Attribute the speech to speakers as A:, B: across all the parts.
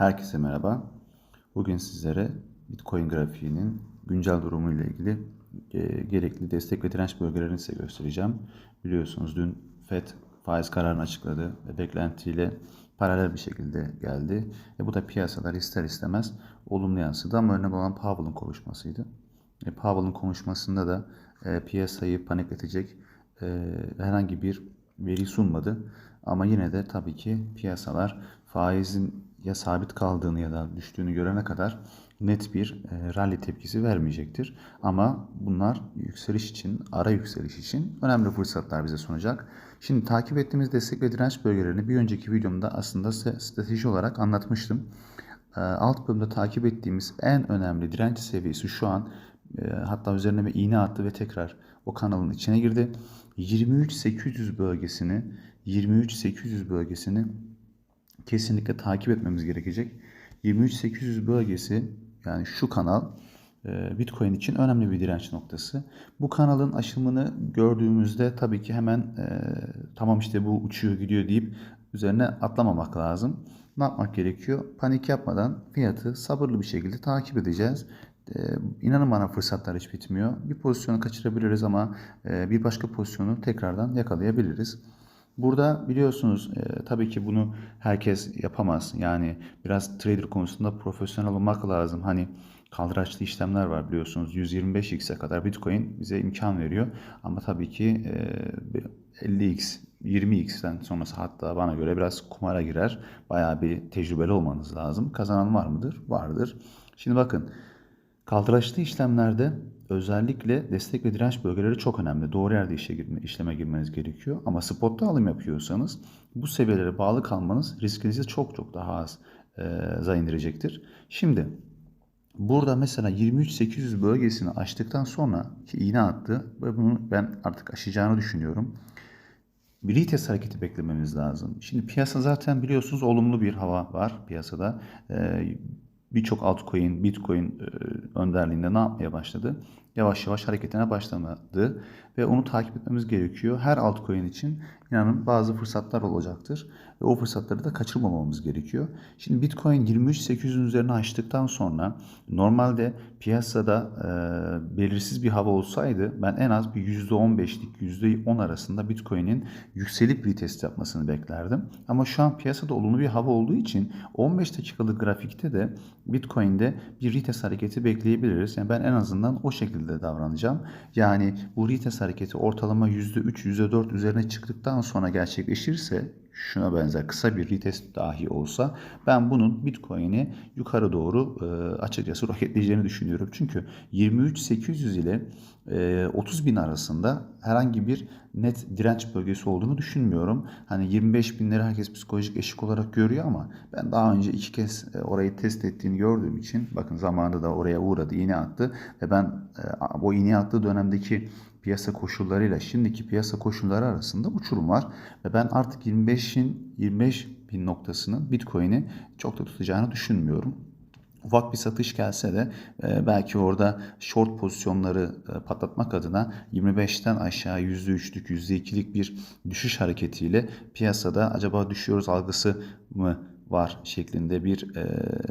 A: Herkese merhaba. Bugün sizlere Bitcoin grafiğinin güncel durumu ile ilgili e, gerekli destek ve direnç bölgelerini size göstereceğim. Biliyorsunuz dün FED faiz kararını açıkladı ve beklentiyle paralel bir şekilde geldi. E, bu da piyasalar ister istemez olumlu yansıdı ama önemli olan Powell'ın konuşmasıydı. E, Powell'ın konuşmasında da e, piyasayı panikletecek e, herhangi bir veri sunmadı. Ama yine de tabii ki piyasalar faizin ya sabit kaldığını ya da düştüğünü görene kadar net bir e, rally tepkisi vermeyecektir. Ama bunlar yükseliş için, ara yükseliş için önemli fırsatlar bize sunacak. Şimdi takip ettiğimiz destek ve direnç bölgelerini bir önceki videomda aslında strateji olarak anlatmıştım. E, alt bölümde takip ettiğimiz en önemli direnç seviyesi şu an e, hatta üzerine bir iğne attı ve tekrar o kanalın içine girdi. 23.800 bölgesini 23.800 bölgesini kesinlikle takip etmemiz gerekecek. 23.800 bölgesi yani şu kanal e, Bitcoin için önemli bir direnç noktası. Bu kanalın aşımını gördüğümüzde tabii ki hemen e, tamam işte bu uçuyor gidiyor deyip üzerine atlamamak lazım. Ne yapmak gerekiyor? Panik yapmadan fiyatı sabırlı bir şekilde takip edeceğiz. Ee, inanın bana fırsatlar hiç bitmiyor. Bir pozisyonu kaçırabiliriz ama e, bir başka pozisyonu tekrardan yakalayabiliriz. Burada biliyorsunuz e, tabii ki bunu herkes yapamaz. Yani biraz trader konusunda profesyonel olmak lazım. Hani kaldıraçlı işlemler var biliyorsunuz. 125x'e kadar Bitcoin bize imkan veriyor. Ama tabii ki e, 50x, 20x'ten sonrası hatta bana göre biraz kumara girer. Bayağı bir tecrübeli olmanız lazım. Kazanan var mıdır? Vardır. Şimdi bakın kaldıraçlı işlemlerde özellikle destek ve direnç bölgeleri çok önemli. Doğru yerde işe girme, işleme girmeniz gerekiyor. Ama spotta alım yapıyorsanız bu seviyelere bağlı kalmanız riskinizi çok çok daha az e, indirecektir. Şimdi burada mesela 23.800 bölgesini aştıktan sonra ki iğne attı ve bunu ben artık aşacağını düşünüyorum. Bir retest hareketi beklememiz lazım. Şimdi piyasa zaten biliyorsunuz olumlu bir hava var piyasada. E, Birçok altcoin, bitcoin e, önderliğinde ne yapmaya başladı? Yavaş yavaş hareketine başlamadı ve onu takip etmemiz gerekiyor. Her altcoin için inanın bazı fırsatlar olacaktır ve o fırsatları da kaçırmamamız gerekiyor. Şimdi Bitcoin 23.800'ün üzerine açtıktan sonra normalde piyasada e, belirsiz bir hava olsaydı ben en az bir %15'lik %10 arasında Bitcoin'in yükselip retest yapmasını beklerdim. Ama şu an piyasada olumlu bir hava olduğu için 15 dakikalık grafikte de Bitcoin'de bir retest hareketi bekleyebiliriz. Yani ben en azından o şekilde şekilde davranacağım. Yani bu retest hareketi ortalama %3, %4 üzerine çıktıktan sonra gerçekleşirse şuna benzer kısa bir retest dahi olsa ben bunun Bitcoin'i yukarı doğru e, açıkçası roketleyeceğini düşünüyorum. Çünkü 23.800 ile e, 30 bin arasında herhangi bir net direnç bölgesi olduğunu düşünmüyorum. Hani 25 binleri herkes psikolojik eşik olarak görüyor ama ben daha önce iki kez e, orayı test ettiğini gördüğüm için bakın zamanında da oraya uğradı, iğne attı ve ben e, o iğne attığı dönemdeki piyasa koşullarıyla şimdiki piyasa koşulları arasında uçurum var. Ve ben artık 25'in 25 bin noktasının Bitcoin'i çok da tutacağını düşünmüyorum. Ufak bir satış gelse de e, belki orada short pozisyonları e, patlatmak adına 25'ten aşağı %3'lük %2'lik bir düşüş hareketiyle piyasada acaba düşüyoruz algısı mı var şeklinde bir e,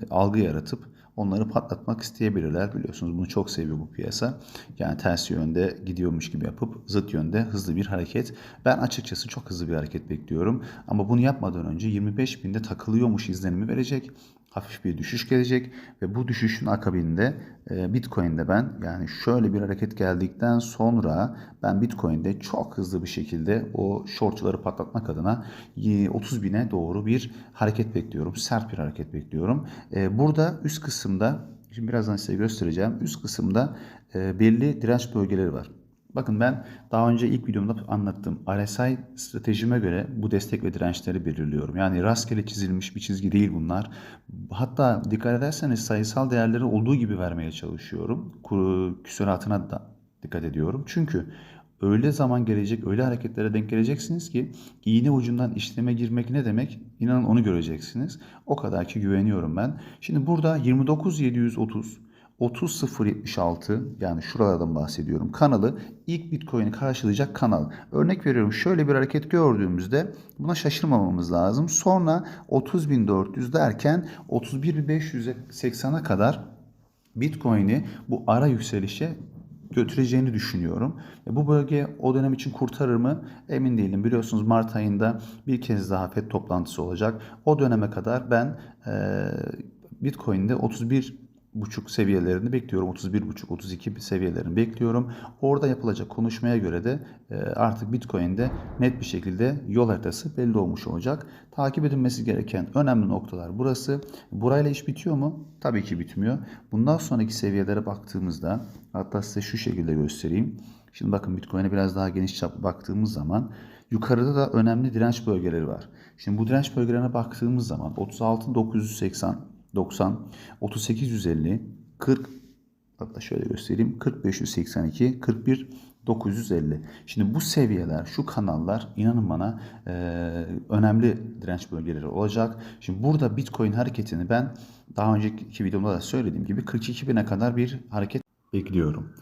A: algı yaratıp onları patlatmak isteyebilirler. Biliyorsunuz bunu çok seviyor bu piyasa. Yani ters yönde gidiyormuş gibi yapıp zıt yönde hızlı bir hareket. Ben açıkçası çok hızlı bir hareket bekliyorum. Ama bunu yapmadan önce 25 binde takılıyormuş izlenimi verecek hafif bir düşüş gelecek ve bu düşüşün akabinde e, Bitcoin'de ben yani şöyle bir hareket geldikten sonra ben Bitcoin'de çok hızlı bir şekilde o shortçuları patlatmak adına 30 bine doğru bir hareket bekliyorum. Sert bir hareket bekliyorum. E, burada üst kısımda şimdi birazdan size göstereceğim. Üst kısımda e, belli direnç bölgeleri var. Bakın ben daha önce ilk videomda anlattım. RSI stratejime göre bu destek ve dirençleri belirliyorum. Yani rastgele çizilmiş bir çizgi değil bunlar. Hatta dikkat ederseniz sayısal değerleri olduğu gibi vermeye çalışıyorum. Küsuratına da dikkat ediyorum. Çünkü öyle zaman gelecek, öyle hareketlere denk geleceksiniz ki iğne ucundan işleme girmek ne demek? İnanın onu göreceksiniz. O kadar ki güveniyorum ben. Şimdi burada 29730 30076 yani şuralardan bahsediyorum. Kanalı ilk Bitcoin'i karşılayacak kanal. Örnek veriyorum şöyle bir hareket gördüğümüzde buna şaşırmamamız lazım. Sonra 30.400 derken 31.580'e kadar Bitcoin'i bu ara yükselişe götüreceğini düşünüyorum. E, Bu bölge o dönem için kurtarır mı? Emin değilim. Biliyorsunuz Mart ayında bir kez daha FED toplantısı olacak. O döneme kadar ben e, Bitcoin'de 31 buçuk seviyelerini bekliyorum. 31 buçuk, 32 seviyelerini bekliyorum. Orada yapılacak konuşmaya göre de e, artık Bitcoin'de net bir şekilde yol haritası belli olmuş olacak. Takip edilmesi gereken önemli noktalar burası. Burayla iş bitiyor mu? Tabii ki bitmiyor. Bundan sonraki seviyelere baktığımızda hatta size şu şekilde göstereyim. Şimdi bakın Bitcoin'e biraz daha geniş çaplı baktığımız zaman yukarıda da önemli direnç bölgeleri var. Şimdi bu direnç bölgelerine baktığımız zaman 36.980 90, 38 150, 40 hatta şöyle göstereyim 4582, 41 950. Şimdi bu seviyeler, şu kanallar inanın bana e, önemli direnç bölgeleri olacak. Şimdi burada Bitcoin hareketini ben daha önceki videomda da söylediğim gibi 42 bine kadar bir hareket bekliyorum.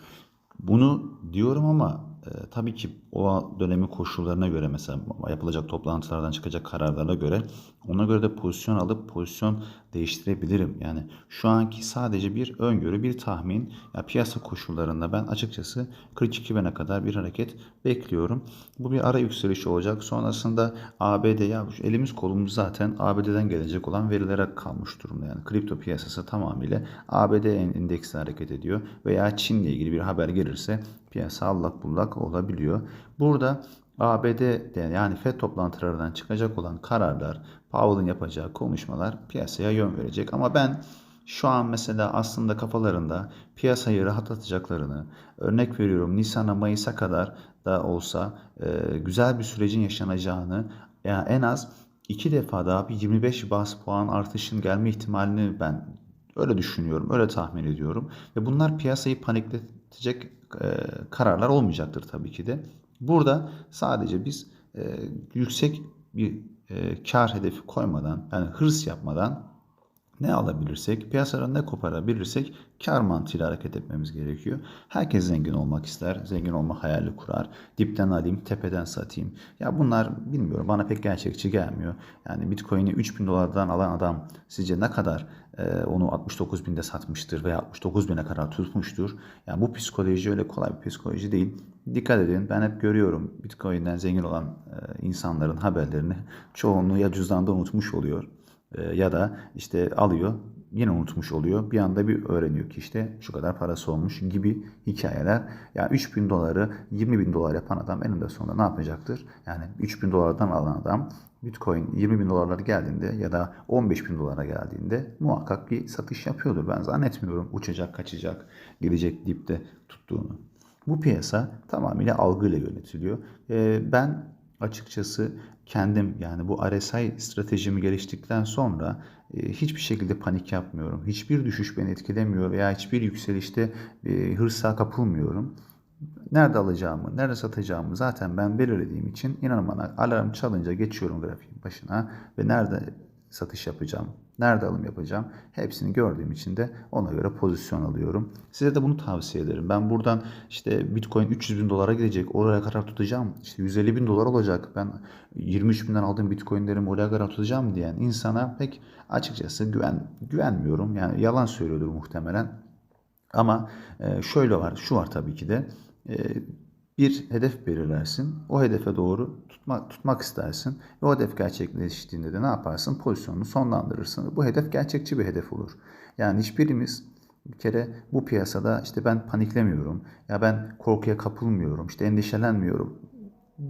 A: Bunu diyorum ama e, tabii ki o dönemin koşullarına göre mesela yapılacak toplantılardan çıkacak kararlara göre ona göre de pozisyon alıp pozisyon değiştirebilirim. Yani şu anki sadece bir öngörü, bir tahmin. Ya piyasa koşullarında ben açıkçası 42 bine kadar bir hareket bekliyorum. Bu bir ara yükseliş olacak. Sonrasında ABD ya elimiz kolumuz zaten ABD'den gelecek olan verilere kalmış durumda. Yani kripto piyasası tamamıyla ABD endeksle hareket ediyor veya Çin'le ilgili bir haber gelirse piyasa allak bullak olabiliyor. Burada ABD'de yani FED toplantılarından çıkacak olan kararlar, Powell'ın yapacağı konuşmalar piyasaya yön verecek. Ama ben şu an mesela aslında kafalarında piyasayı rahatlatacaklarını, örnek veriyorum Nisan'a Mayıs'a kadar da olsa e, güzel bir sürecin yaşanacağını, yani en az iki defa daha bir 25 bas puan artışın gelme ihtimalini ben öyle düşünüyorum, öyle tahmin ediyorum. Ve bunlar piyasayı panikletecek e, kararlar olmayacaktır tabii ki de. Burada sadece biz e, yüksek bir e, kar hedefi koymadan yani hırs yapmadan ne alabilirsek, piyasadan ne koparabilirsek kar mantığıyla hareket etmemiz gerekiyor. Herkes zengin olmak ister, zengin olma hayali kurar. Dipten alayım, tepeden satayım. Ya bunlar bilmiyorum bana pek gerçekçi gelmiyor. Yani Bitcoin'i 3000 dolardan alan adam sizce ne kadar onu 69 binde satmıştır veya 69 bine kadar tutmuştur. Yani bu psikoloji öyle kolay bir psikoloji değil. Dikkat edin ben hep görüyorum Bitcoin'den zengin olan e, insanların haberlerini çoğunluğu ya cüzdanda unutmuş oluyor e, ya da işte alıyor yine unutmuş oluyor. Bir anda bir öğreniyor ki işte şu kadar parası olmuş gibi hikayeler. Yani 3000 doları 20 bin dolar yapan adam eninde sonunda ne yapacaktır? Yani 3000 dolardan alan adam Bitcoin 20 bin dolarlara geldiğinde ya da 15 bin dolara geldiğinde muhakkak bir satış yapıyordur. Ben zannetmiyorum uçacak, kaçacak, gelecek dipte tuttuğunu. Bu piyasa tamamıyla algıyla yönetiliyor. Ee, ben açıkçası kendim yani bu RSI stratejimi geliştikten sonra e, hiçbir şekilde panik yapmıyorum. Hiçbir düşüş beni etkilemiyor veya hiçbir yükselişte e, hırsa kapılmıyorum. Nerede alacağımı, nerede satacağımı zaten ben belirlediğim için inanın bana alarm çalınca geçiyorum grafiğin başına ve nerede satış yapacağım, nerede alım yapacağım hepsini gördüğüm için de ona göre pozisyon alıyorum. Size de bunu tavsiye ederim. Ben buradan işte Bitcoin 300 bin dolara gidecek oraya kadar tutacağım. İşte 150 bin dolar olacak. Ben 23 binden aldığım Bitcoinlerimi oraya kadar tutacağım diyen insana pek açıkçası güven güvenmiyorum. Yani yalan söylüyordur muhtemelen. Ama e, şöyle var, şu var tabii ki de e, bir hedef belirlersin. O hedefe doğru tutmak, tutmak istersin. Ve o hedef gerçekleştiğinde de ne yaparsın? Pozisyonunu sonlandırırsın. Bu hedef gerçekçi bir hedef olur. Yani hiçbirimiz bir kere bu piyasada işte ben paniklemiyorum. Ya ben korkuya kapılmıyorum. işte endişelenmiyorum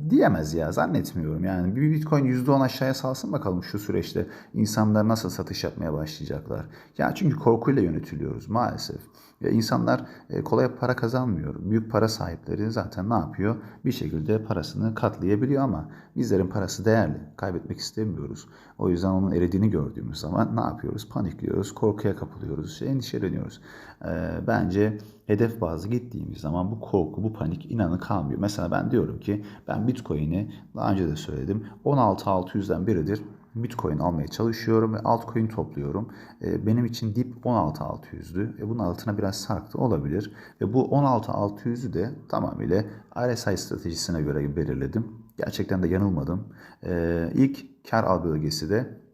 A: diyemez ya zannetmiyorum. Yani bir Bitcoin %10 aşağıya salsın bakalım şu süreçte insanlar nasıl satış yapmaya başlayacaklar. Ya çünkü korkuyla yönetiliyoruz maalesef. Ya insanlar e, kolay para kazanmıyor. Büyük para sahipleri zaten ne yapıyor? Bir şekilde parasını katlayabiliyor ama bizlerin parası değerli. Kaybetmek istemiyoruz. O yüzden onun eridiğini gördüğümüz zaman ne yapıyoruz? Panikliyoruz, korkuya kapılıyoruz, endişeleniyoruz. Ee, bence hedef bazlı gittiğimiz zaman bu korku, bu panik inanın kalmıyor. Mesela ben diyorum ki ben Bitcoin'i daha önce de söyledim 16.600'den beridir Bitcoin almaya çalışıyorum ve altcoin topluyorum. E, benim için dip 16.600'dü ve bunun altına biraz sarktı olabilir. Ve bu 16.600'ü de tamamıyla RSI stratejisine göre belirledim. Gerçekten de yanılmadım. E, ilk kar al bölgesi de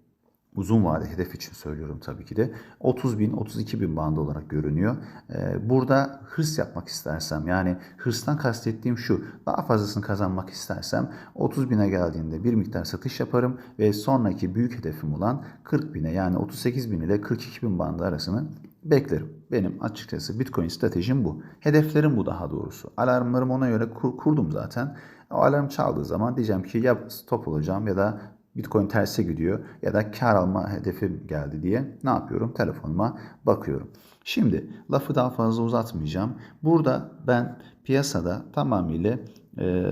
A: uzun vade hedef için söylüyorum tabii ki de 30 bin 32 bin bandı olarak görünüyor. Ee, burada hırs yapmak istersem yani hırstan kastettiğim şu daha fazlasını kazanmak istersem 30 bine geldiğinde bir miktar satış yaparım ve sonraki büyük hedefim olan 40 bine yani 38 bin ile 42 bin bandı arasını beklerim. Benim açıkçası Bitcoin stratejim bu. Hedeflerim bu daha doğrusu. Alarmlarımı ona göre kur- kurdum zaten. O alarm çaldığı zaman diyeceğim ki ya stop olacağım ya da Bitcoin terse gidiyor ya da kar alma hedefim geldi diye ne yapıyorum? Telefonuma bakıyorum. Şimdi lafı daha fazla uzatmayacağım. Burada ben piyasada tamamıyla e,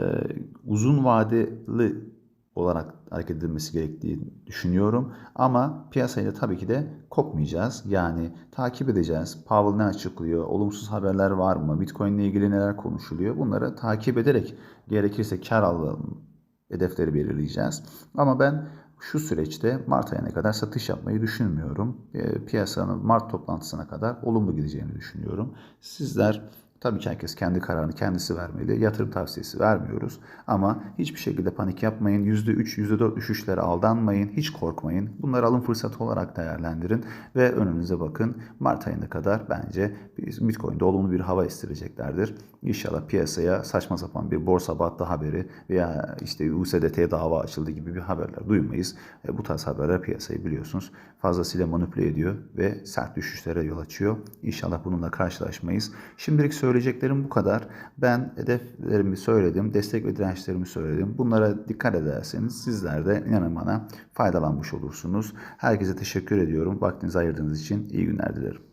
A: uzun vadeli olarak hareket edilmesi gerektiğini düşünüyorum. Ama piyasayla tabii ki de kopmayacağız. Yani takip edeceğiz. Powell ne açıklıyor? Olumsuz haberler var mı? Bitcoin ile ilgili neler konuşuluyor? Bunları takip ederek gerekirse kar alalım hedefleri belirleyeceğiz. Ama ben şu süreçte Mart ayına kadar satış yapmayı düşünmüyorum. E, piyasanın Mart toplantısına kadar olumlu gideceğini düşünüyorum. Sizler tabii ki herkes kendi kararını kendisi vermeli. Yatırım tavsiyesi vermiyoruz. Ama hiçbir şekilde panik yapmayın. %3, %4 düşüşlere aldanmayın. Hiç korkmayın. Bunları alım fırsatı olarak değerlendirin. Ve önünüze bakın. Mart ayına kadar bence Bitcoin'de olumlu bir hava estireceklerdir. İnşallah piyasaya saçma sapan bir borsa battı haberi veya işte USDT'ye dava açıldı gibi bir haberler duymayız. E, bu tarz haberler piyasayı biliyorsunuz fazlasıyla manipüle ediyor ve sert düşüşlere yol açıyor. İnşallah bununla karşılaşmayız. Şimdilik söyleyeceklerim bu kadar. Ben hedeflerimi söyledim, destek ve dirençlerimi söyledim. Bunlara dikkat ederseniz sizler de inanın bana faydalanmış olursunuz. Herkese teşekkür ediyorum. Vaktinizi ayırdığınız için iyi günler dilerim.